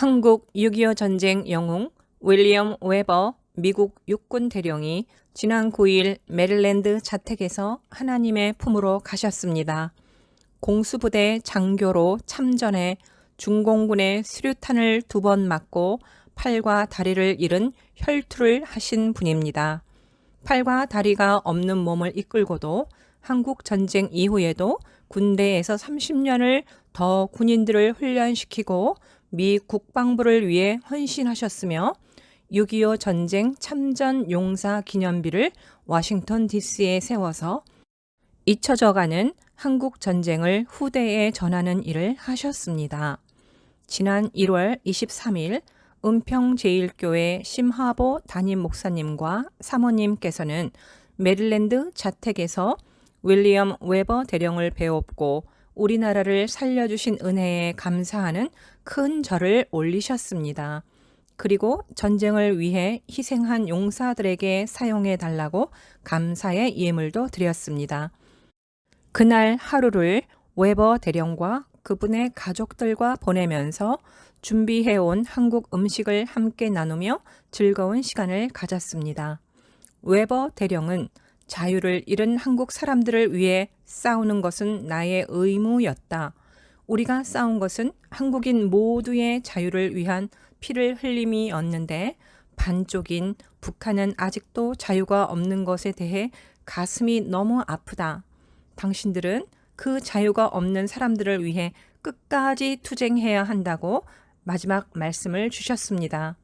한국 6.25 전쟁 영웅 윌리엄 웨버 미국 육군 대령이 지난 9일 메릴랜드 자택에서 하나님의 품으로 가셨습니다. 공수부대 장교로 참전해 중공군의 수류탄을 두 번 맞고 팔과 다리를 잃은 혈투를 하신 분입니다. 팔과 다리가 없는 몸을 이끌고도 한국 전쟁 이후에도 군대에서 30년을 더 군인들을 훈련시키고 미 국방부를 위해 헌신하셨으며 6.25 전쟁 참전 용사 기념비를 워싱턴 DC에 세워서 잊혀져가는 한국 전쟁을 후대에 전하는 일을 하셨습니다. 지난 1월 23일 은평제일교회 심하보 담임 목사님과 사모님께서는 메릴랜드 자택에서 윌리엄 웨버 대령을 배웠고 우리나라를 살려주신 은혜에 감사하는 큰 절을 올리셨습니다. 그리고 전쟁을 위해 희생한 용사들에게 사용해 달라고 감사의 예물도 드렸습니다. 그날 하루를 웨버 대령과 그분의 가족들과 보내면서 준비해온 한국 음식을 함께 나누며 즐거운 시간을 가졌습니다. 웨버 대령은 자유를 잃은 한국 사람들을 위해 싸우는 것은 나의 의무였다. 우리가 싸운 것은 한국인 모두의 자유를 위한 피를 흘림이 었는데 반쪽인 북한은 아직도 자유가 없는 것에 대해 가슴이 너무 아프다. 당신들은 그 자유가 없는 사람들을 위해 끝까지 투쟁해야 한다고 마지막 말씀을 주셨습니다.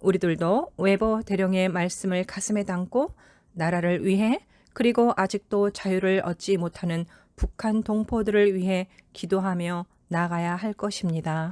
우리들도 웨버 대령의 말씀을 가슴에 담고 나라를 위해 그리고 아직도 자유를 얻지 못하는 북한 동포들을 위해 기도하며 나가야 할 것입니다.